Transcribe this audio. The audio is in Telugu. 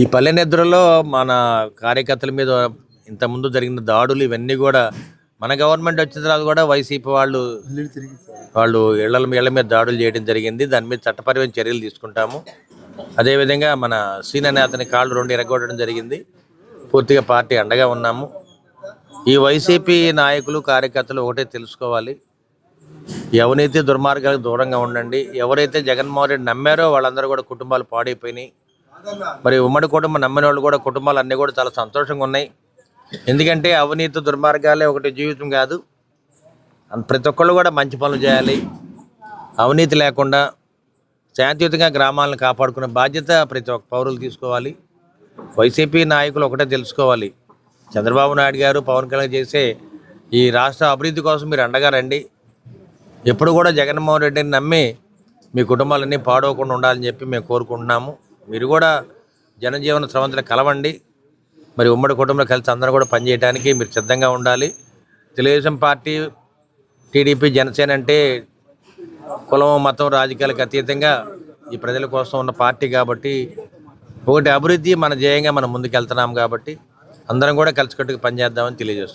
ఈ పల్లె నిద్రలో మన కార్యకర్తల మీద ఇంతకుముందు జరిగిన దాడులు ఇవన్నీ కూడా మన గవర్నమెంట్ వచ్చిన తర్వాత కూడా వైసీపీ వాళ్ళు వాళ్ళు ఇళ్ళ ఇళ్ళ మీద దాడులు చేయడం జరిగింది. దాని మీద చట్టపరమైన చర్యలు తీసుకుంటాము. అదేవిధంగా మన సీనియర్ నేతని కాళ్ళు రెండు ఎరగొట్టడం జరిగింది. పూర్తిగా పార్టీ అండగా ఉన్నాము. ఈ వైసీపీ నాయకులు కార్యకర్తలు ఒకటే తెలుసుకోవాలి. ఎవరైతే దుర్మార్గాలకు దూరంగా ఉండండి. ఎవరైతే జగన్మోహన్ రెడ్డి నమ్మారో వాళ్ళందరూ కూడా కుటుంబాలు పాడైపోయినాయి. మరి ఉమ్మడి కుటుంబం నమ్మిన వాళ్ళు కూడా కుటుంబాలు అన్నీ కూడా చాలా సంతోషంగా ఉన్నాయి. ఎందుకంటే అవినీతి దుర్మార్గాలే ఒకటి జీవితం కాదు. ప్రతి ఒక్కళ్ళు కూడా మంచి పనులు చేయాలి. అవినీతి లేకుండా శాంతియుతంగా గ్రామాలను కాపాడుకునే బాధ్యత ప్రతి ఒక్క పౌరులు తీసుకోవాలి. వైసీపీ నాయకులు ఒకటే తెలుసుకోవాలి. చంద్రబాబు నాయుడు గారు పవన్ కళ్యాణ్ చేసే ఈ రాష్ట్ర అభివృద్ధి కోసం మీరు అండగా రండి. ఎప్పుడు కూడా జగన్మోహన్ రెడ్డిని నమ్మి మీ కుటుంబాలన్నీ పాడవకుండా ఉండాలని చెప్పి మేము కోరుకుంటున్నాము. మీరు కూడా జనజీవన స్రవంతిని కలవండి. మరి ఉమ్మడి కుటుంబంలో కలిసి అందరూ కూడా పనిచేయడానికి మీరు సిద్ధంగా ఉండాలి. తెలుగుదేశం పార్టీ టీడీపీ జనసేన అంటే కులం మతం రాజకీయాలకు అతీతంగా ఈ ప్రజల కోసం ఉన్న పార్టీ కాబట్టి ఒకటి అభివృద్ధి మన జయంగా మనం ముందుకెళ్తున్నాం కాబట్టి అందరం కూడా కలిసికట్టుగా పనిచేద్దామని తెలియజేస్తున్నాం.